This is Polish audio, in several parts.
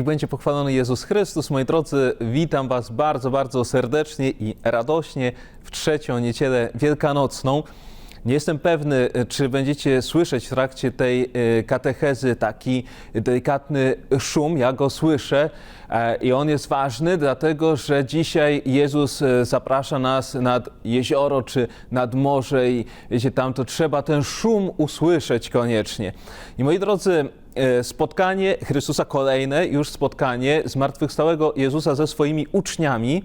Niech będzie pochwalony Jezus Chrystus. Moi drodzy, witam Was bardzo, bardzo serdecznie i radośnie w trzecią niedzielę wielkanocną. Nie jestem pewny, czy będziecie słyszeć w trakcie tej e, katechezy taki delikatny szum. Ja go słyszę e, i on jest ważny, dlatego że dzisiaj Jezus e, zaprasza nas nad jezioro czy nad morze i wiecie, tam to trzeba ten szum usłyszeć koniecznie. I moi drodzy, e, spotkanie Chrystusa kolejne, już spotkanie zmartwychwstałego Jezusa ze swoimi uczniami.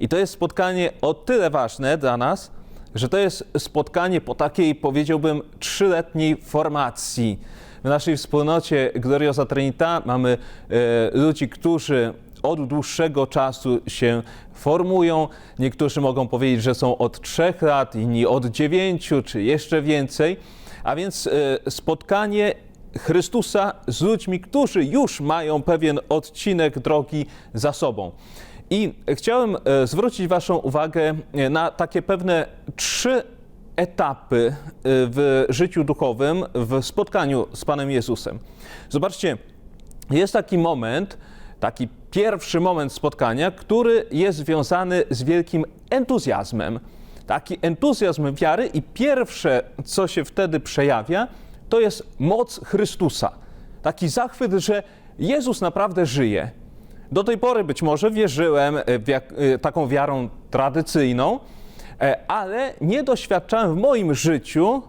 I to jest spotkanie o tyle ważne dla nas, że to jest spotkanie po takiej, powiedziałbym, trzyletniej formacji. W naszej wspólnocie Gloriosa Trinita mamy e, ludzi, którzy od dłuższego czasu się formują. Niektórzy mogą powiedzieć, że są od trzech lat, inni od dziewięciu, czy jeszcze więcej. A więc e, spotkanie Chrystusa z ludźmi, którzy już mają pewien odcinek drogi za sobą. I chciałem e, zwrócić Waszą uwagę e, na takie pewne trzy etapy e, w życiu duchowym, w spotkaniu z Panem Jezusem. Zobaczcie, jest taki moment, taki pierwszy moment spotkania, który jest związany z wielkim entuzjazmem. Taki entuzjazm wiary i pierwsze, co się wtedy przejawia, to jest moc Chrystusa. Taki zachwyt, że Jezus naprawdę żyje. Do tej pory być może wierzyłem w jak, e, taką wiarą tradycyjną, e, ale nie doświadczałem w moim życiu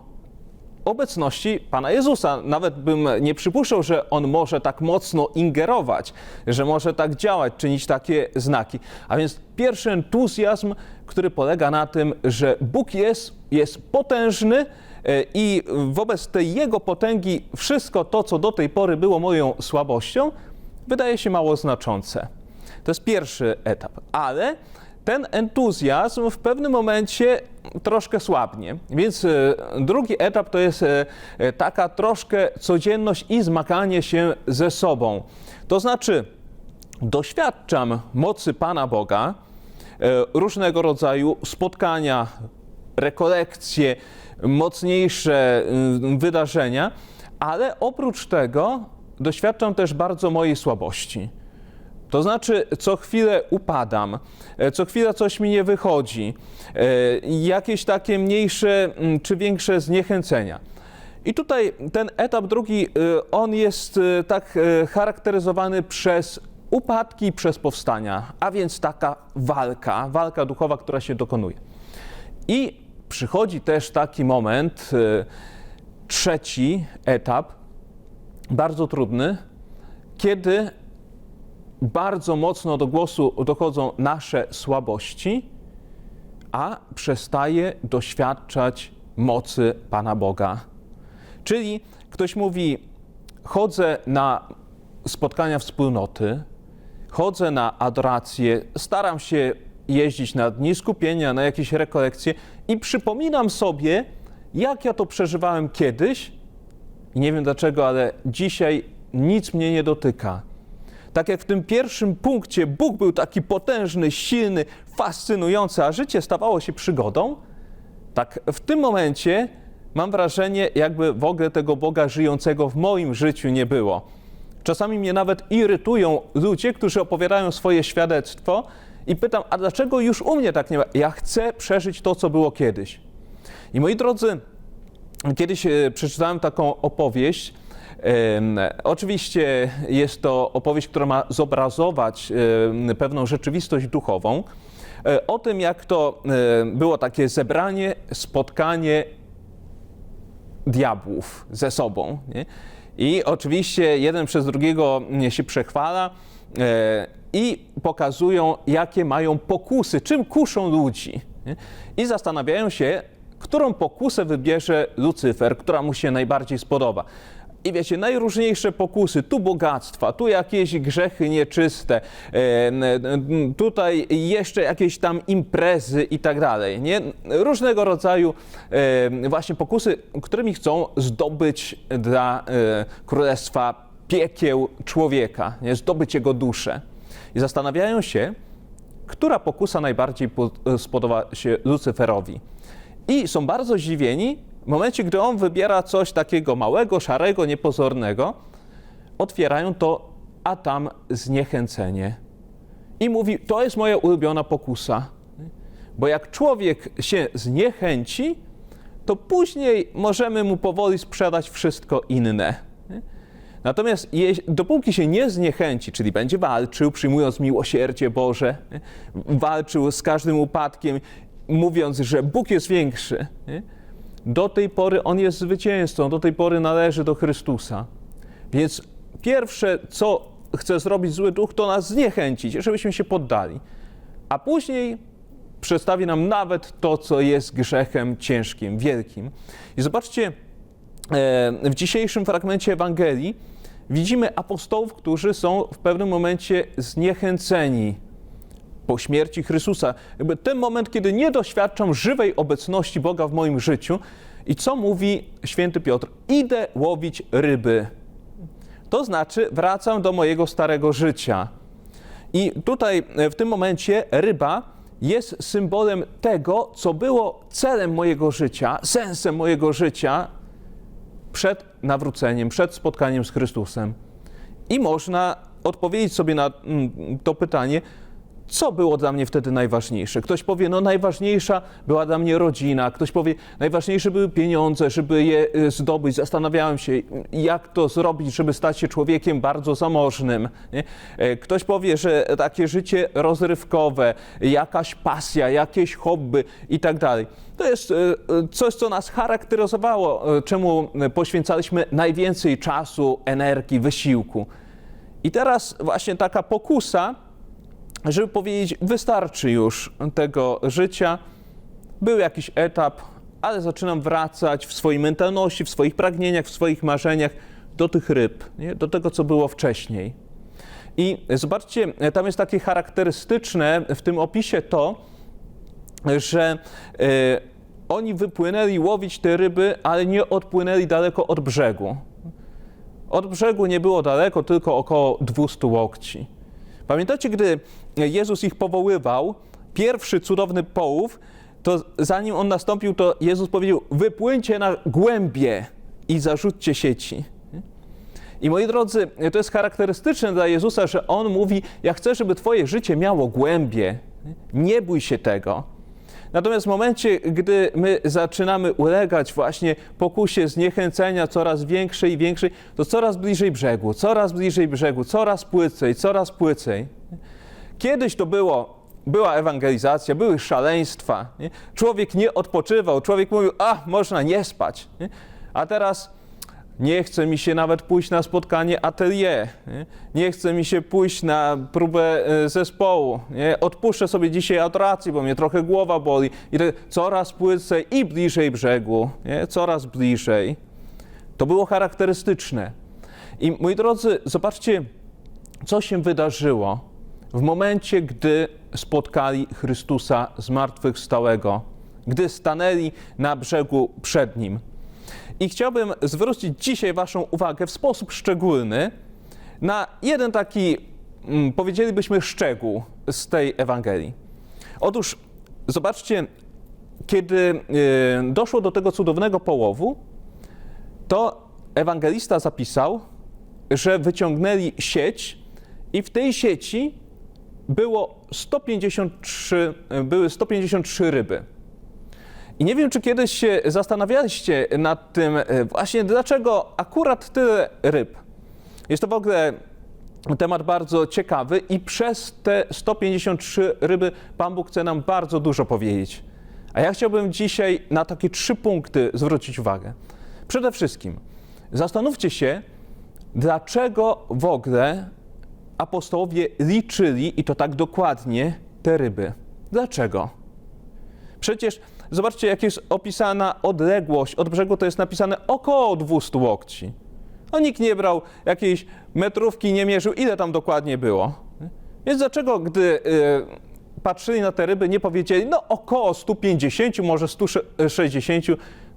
obecności Pana Jezusa. Nawet bym nie przypuszczał, że On może tak mocno ingerować, że może tak działać, czynić takie znaki. A więc pierwszy entuzjazm, który polega na tym, że Bóg jest, jest potężny e, i wobec tej Jego potęgi wszystko to, co do tej pory było moją słabością, wydaje się mało znaczące. To jest pierwszy etap, ale ten entuzjazm w pewnym momencie troszkę słabnie. Więc e, drugi etap to jest e, e, taka troszkę codzienność i zmaganie się ze sobą. To znaczy, doświadczam mocy Pana Boga, różnego rodzaju spotkania, rekolekcje, mocniejsze y, wydarzenia, ale oprócz tego doświadczam też bardzo mojej słabości. To znaczy, co chwilę upadam, e, co chwilę coś mi nie wychodzi, e, jakieś takie mniejsze mm, czy większe zniechęcenia. I tutaj ten etap drugi, e, on jest tak charakteryzowany przez upadki, przez powstania, a więc taka walka, walka duchowa, która się dokonuje. I przychodzi też taki moment, trzeci etap, bardzo trudny, kiedy bardzo mocno do głosu dochodzą nasze słabości, a przestaje doświadczać mocy Pana Boga. Czyli ktoś mówi: Chodzę na spotkania wspólnoty, chodzę na adorację, staram się jeździć na dni skupienia, na jakieś rekolekcje i przypominam sobie, jak ja to przeżywałem kiedyś, nie wiem dlaczego, ale dzisiaj nic mnie nie dotyka. Tak jak w tym pierwszym punkcie Bóg był taki potężny, silny, fascynujący, a życie stawało się przygodą, tak w tym momencie mam wrażenie, jakby w ogóle tego Boga żyjącego w moim życiu nie było. Czasami mnie nawet irytują ludzie, którzy opowiadają swoje świadectwo i pytam, a dlaczego już u mnie tak nie ma? Ja chcę przeżyć to, co było kiedyś. I moi drodzy, Kiedyś e, przeczytałem taką opowieść. Oczywiście jest to opowieść, która ma zobrazować pewną rzeczywistość duchową. E, O tym, jak to e, było takie zebranie, spotkanie diabłów ze sobą. Nie? I oczywiście jeden przez drugiego się przechwala i pokazują, jakie mają pokusy, czym kuszą ludzi. I zastanawiają się, którą pokusę wybierze Lucyfer, która mu się najbardziej spodoba. I wiecie, najróżniejsze pokusy, tu bogactwa, tu jakieś grzechy nieczyste, e, tutaj jeszcze jakieś tam imprezy i tak dalej, nie? Różnego rodzaju e, właśnie pokusy, którymi chcą zdobyć dla e, królestwa piekieł człowieka, nie? zdobyć jego duszę. I zastanawiają się, która pokusa najbardziej po- spodoba się Lucyferowi. I są bardzo zdziwieni w momencie, gdy on wybiera coś takiego małego, szarego, niepozornego, otwierają to a tam zniechęcenie. I mówi: To jest moja ulubiona pokusa. Bo jak człowiek się zniechęci, to później możemy mu powoli sprzedać wszystko inne. Natomiast dopóki się nie zniechęci, czyli będzie walczył, przyjmując miłosierdzie Boże, walczył z każdym upadkiem, mówiąc, że Bóg jest większy, nie? do tej pory on jest zwycięzcą, do tej pory należy do Chrystusa. Więc pierwsze, co chce zrobić zły duch, to nas zniechęcić, żebyśmy się poddali. A później przedstawi nam nawet to, co jest grzechem ciężkim, wielkim. I zobaczcie, e, w dzisiejszym fragmencie Ewangelii widzimy apostołów, którzy są w pewnym momencie zniechęceni po śmierci Chrystusa. Jakby ten moment, kiedy nie doświadczam żywej obecności Boga w moim życiu. I co mówi święty Piotr? Idę łowić ryby. To znaczy, wracam do mojego starego życia. I tutaj e, w tym momencie ryba jest symbolem tego, co było celem mojego życia, sensem mojego życia przed nawróceniem, przed spotkaniem z Chrystusem. I można odpowiedzieć sobie na mm, to pytanie, co było dla mnie wtedy najważniejsze? Ktoś powie, no najważniejsza była dla mnie rodzina, ktoś powie, najważniejsze były pieniądze, żeby je y, zdobyć. Zastanawiałem się, jak to zrobić, żeby stać się człowiekiem bardzo zamożnym. Nie? E, Ktoś powie, że takie życie rozrywkowe, jakaś pasja, jakieś hobby i tak dalej. To jest y, coś, co nas charakteryzowało, y, czemu poświęcaliśmy najwięcej czasu, energii, wysiłku. I teraz właśnie taka pokusa, żeby powiedzieć, wystarczy już tego życia. Był jakiś etap, ale zaczynam wracać w swojej mentalności, w swoich pragnieniach, w swoich marzeniach do tych ryb, nie? do tego, co było wcześniej. I zobaczcie, tam jest takie charakterystyczne w tym opisie to, że e, oni wypłynęli łowić te ryby, ale nie odpłynęli daleko od brzegu. Od brzegu nie było daleko, tylko około 200 łokci. Pamiętacie, gdy Jezus ich powoływał, pierwszy cudowny połów, to zanim on nastąpił, to Jezus powiedział: Wypłyńcie na głębie i zarzućcie sieci. I moi drodzy, to jest charakterystyczne dla Jezusa, że on mówi: Ja chcę, żeby Twoje życie miało głębie. Nie bój się tego. Natomiast w momencie, gdy my zaczynamy ulegać właśnie pokusie zniechęcenia coraz większej i większej, to coraz bliżej brzegu, coraz bliżej brzegu, coraz płycej, coraz płycej. Kiedyś to było, była ewangelizacja, były szaleństwa. Nie? Człowiek nie odpoczywał, człowiek mówił, a można nie spać. Nie? A teraz nie chce mi się nawet pójść na spotkanie atelier. Nie, nie chce mi się pójść na próbę e, zespołu. Nie? Odpuszczę sobie dzisiaj od bo mnie trochę głowa boli. I coraz płycej i bliżej brzegu. Nie? Coraz bliżej. To było charakterystyczne. I moi drodzy, zobaczcie, co się wydarzyło w momencie, gdy spotkali Chrystusa zmartwychwstałego, gdy stanęli na brzegu przed Nim. I chciałbym zwrócić dzisiaj Waszą uwagę w sposób szczególny na jeden taki, mm, powiedzielibyśmy, szczegół z tej Ewangelii. Otóż zobaczcie, kiedy y, doszło do tego cudownego połowu, to ewangelista zapisał, że wyciągnęli sieć i w tej sieci było 153, były 153 ryby. I nie wiem, czy kiedyś się zastanawialiście nad tym e, właśnie, dlaczego akurat tyle ryb. Jest to w ogóle temat bardzo ciekawy i przez te 153 ryby Pan Bóg chce nam bardzo dużo powiedzieć. A ja chciałbym dzisiaj na takie trzy punkty zwrócić uwagę. Przede wszystkim zastanówcie się, dlaczego w ogóle apostołowie liczyli i to tak dokładnie te ryby. Dlaczego? Przecież zobaczcie, jak jest opisana odległość od brzegu, to jest napisane około 200 łokci. No nikt nie brał jakiejś metrówki, nie mierzył, ile tam dokładnie było. Więc dlaczego, gdy y, patrzyli na te ryby, nie powiedzieli, no około 150, może 160,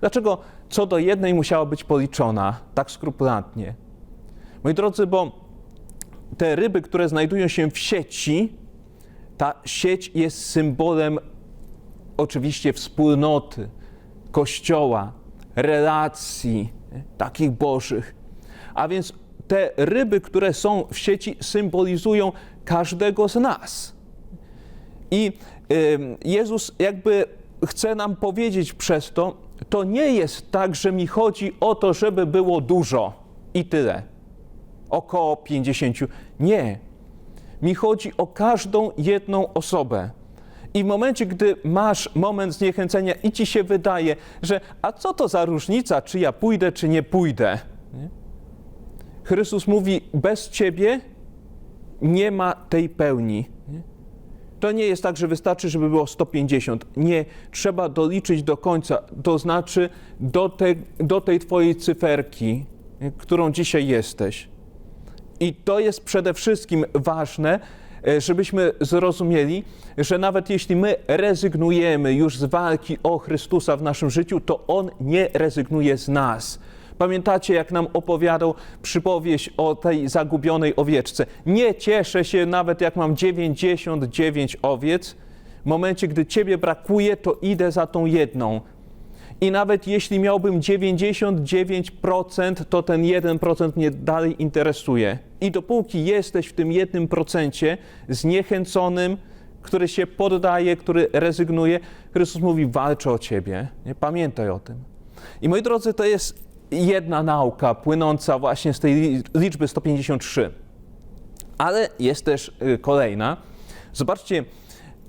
dlaczego co do jednej musiała być policzona tak skrupulatnie? Moi drodzy, bo te ryby, które znajdują się w sieci, ta sieć jest symbolem oczywiście wspólnoty, kościoła, relacji takich bożych. A więc te ryby, które są w sieci, symbolizują każdego z nas. I Jezus jakby chce nam powiedzieć przez to, to nie jest tak, że mi chodzi o to, żeby było dużo i tyle. Około 50. Nie. Mi chodzi o każdą jedną osobę. I w momencie, gdy masz moment zniechęcenia i ci się wydaje, że a co to za różnica, czy ja pójdę, czy nie pójdę? Nie? Chrystus mówi, bez ciebie nie ma tej pełni. Nie? To nie jest tak, że wystarczy, żeby było 150. Nie, trzeba doliczyć do końca, to znaczy do, te, do tej twojej cyferki, nie? którą dzisiaj jesteś. I to jest przede wszystkim ważne, żebyśmy zrozumieli, że nawet jeśli my rezygnujemy już z walki o Chrystusa w naszym życiu, to On nie rezygnuje z nas. Pamiętacie, jak nam opowiadał przypowieść o tej zagubionej owieczce? Nie cieszę się nawet, jak mam 99 owiec. W momencie, gdy Ciebie brakuje, to idę za tą jedną. I nawet jeśli miałbym 99%, to ten 1% mnie dalej interesuje. I dopóki jesteś w tym 1% zniechęconym, który się poddaje, który rezygnuje, Chrystus mówi: walczę o ciebie. Nie? Pamiętaj o tym. I moi drodzy, to jest jedna nauka płynąca właśnie z tej liczby 153. Ale jest też y, kolejna. Zobaczcie,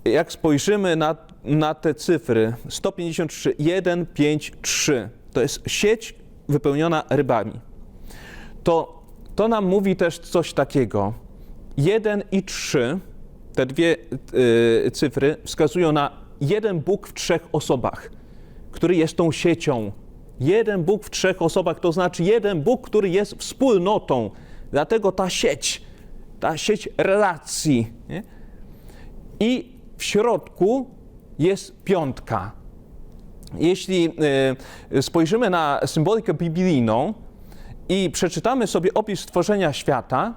jak spojrzymy na, na te cyfry 153, 1, 5, 3, to jest sieć wypełniona rybami. To, to nam mówi też coś takiego. 1 i 3, te dwie y, cyfry wskazują na jeden Bóg w trzech osobach, który jest tą siecią. Jeden Bóg w trzech osobach, to znaczy jeden Bóg, który jest wspólnotą. Dlatego ta sieć, ta sieć relacji. Nie? I w środku jest piątka. Jeśli y, spojrzymy na symbolikę biblijną i przeczytamy sobie opis stworzenia świata,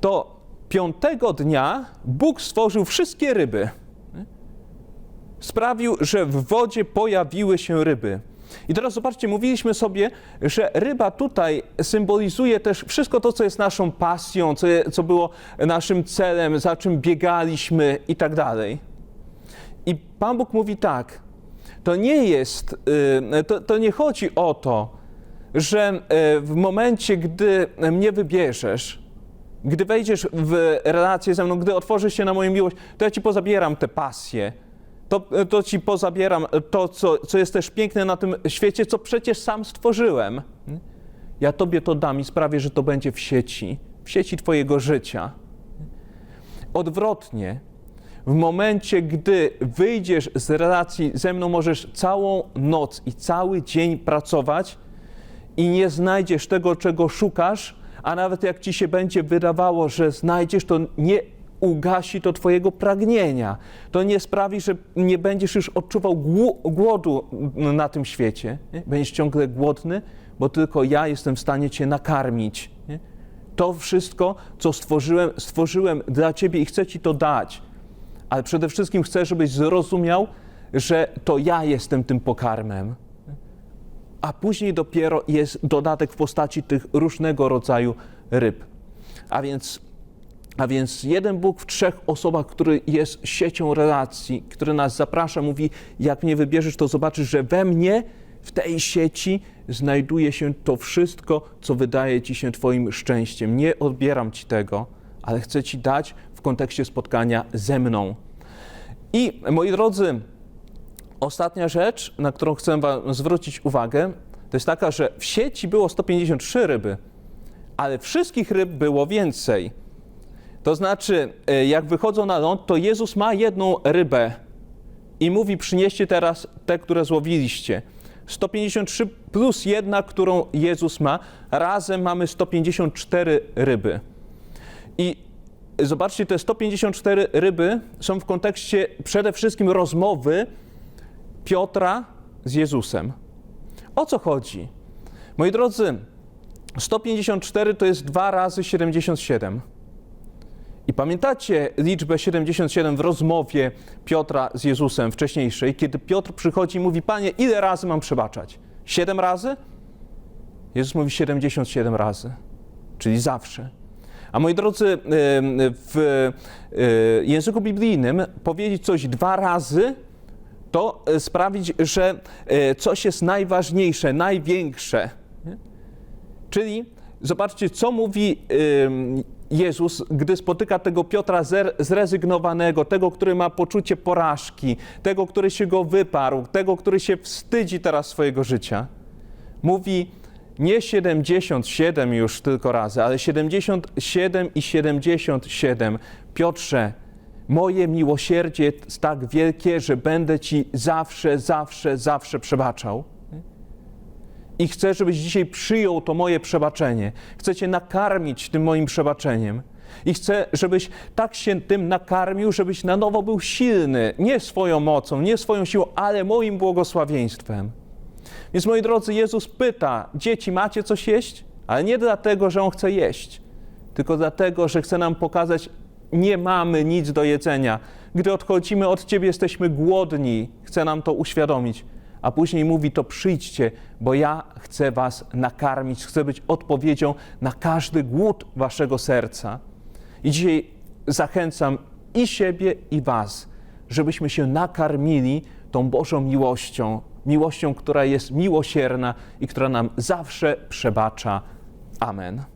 to piątego dnia Bóg stworzył wszystkie ryby. Sprawił, że w wodzie pojawiły się ryby. I teraz zobaczcie, mówiliśmy sobie, że ryba tutaj symbolizuje też wszystko to, co jest naszą pasją, co, co było naszym celem, za czym biegaliśmy i tak dalej. I Pan Bóg mówi tak, to nie jest, to, to nie chodzi o to, że w momencie, gdy mnie wybierzesz, gdy wejdziesz w relację ze mną, gdy otworzysz się na moją miłość, to ja ci pozabieram te pasje, to, to ci pozabieram to, co, co jest też piękne na tym świecie, co przecież sam stworzyłem. Ja tobie to dam i sprawię, że to będzie w sieci, w sieci twojego życia. Odwrotnie, w momencie, gdy wyjdziesz z relacji ze mną, możesz całą noc i cały dzień pracować i nie znajdziesz tego, czego szukasz, a nawet jak ci się będzie wydawało, że znajdziesz, to nie ugasi to Twojego pragnienia. To nie sprawi, że nie będziesz już odczuwał głodu na tym świecie. Nie? Będziesz ciągle głodny, bo tylko ja jestem w stanie Cię nakarmić. Nie? To wszystko, co stworzyłem, stworzyłem dla Ciebie i chcę Ci to dać. Ale przede wszystkim chcę, żebyś zrozumiał, że to ja jestem tym pokarmem. A później dopiero jest dodatek w postaci tych różnego rodzaju ryb. A więc a więc jeden Bóg w trzech osobach, który jest siecią relacji, który nas zaprasza, mówi: Jak mnie wybierzesz, to zobaczysz, że we mnie, w tej sieci, znajduje się to wszystko, co wydaje ci się Twoim szczęściem. Nie odbieram ci tego, ale chcę ci dać w kontekście spotkania ze mną. I moi drodzy, ostatnia rzecz, na którą chcę Wam zwrócić uwagę, to jest taka, że w sieci było 153 ryby, ale wszystkich ryb było więcej. To znaczy, e, jak wychodzą na ląd, to Jezus ma jedną rybę i mówi: Przynieście teraz te, które złowiliście. 153 plus jedna, którą Jezus ma, razem mamy 154 ryby. I zobaczcie, te 154 ryby są w kontekście przede wszystkim rozmowy Piotra z Jezusem. O co chodzi? Moi drodzy, 154 to jest 2 razy 77. I pamiętacie liczbę 77 w rozmowie Piotra z Jezusem wcześniejszej, kiedy Piotr przychodzi i mówi: Panie, ile razy mam przebaczać? Siedem razy? Jezus mówi 77 razy. czyli zawsze. A moi drodzy, w e, języku biblijnym powiedzieć coś dwa razy to e, sprawić, że e, coś jest najważniejsze, największe. Czyli zobaczcie, co mówi Jezus, gdy spotyka tego Piotra zrezygnowanego, tego, który ma poczucie porażki, tego, który się go wyparł, tego, który się wstydzi teraz swojego życia. Mówi nie 77 już tylko razy, ale 77 i 77. Piotrze, moje miłosierdzie jest tak wielkie, że będę ci zawsze, zawsze, zawsze przebaczał. I chcę, żebyś dzisiaj przyjął to moje przebaczenie. Chcę Cię nakarmić tym moim przebaczeniem. I chcę, żebyś tak się tym nakarmił, żebyś na nowo był silny, nie swoją mocą, nie swoją siłą, ale moim błogosławieństwem. Więc moi drodzy, Jezus pyta: Dzieci, macie coś jeść? Ale nie dlatego, że On chce jeść, tylko dlatego, że chce nam pokazać: Nie mamy nic do jedzenia. Gdy odchodzimy od Ciebie, jesteśmy głodni. Chce nam to uświadomić. A później mówi: To przyjdźcie, bo ja chcę Was nakarmić, chcę być odpowiedzią na każdy głód Waszego serca. I dzisiaj zachęcam i siebie, i Was, żebyśmy się nakarmili tą Bożą miłością, miłością, która jest miłosierna i która nam zawsze przebacza. Amen.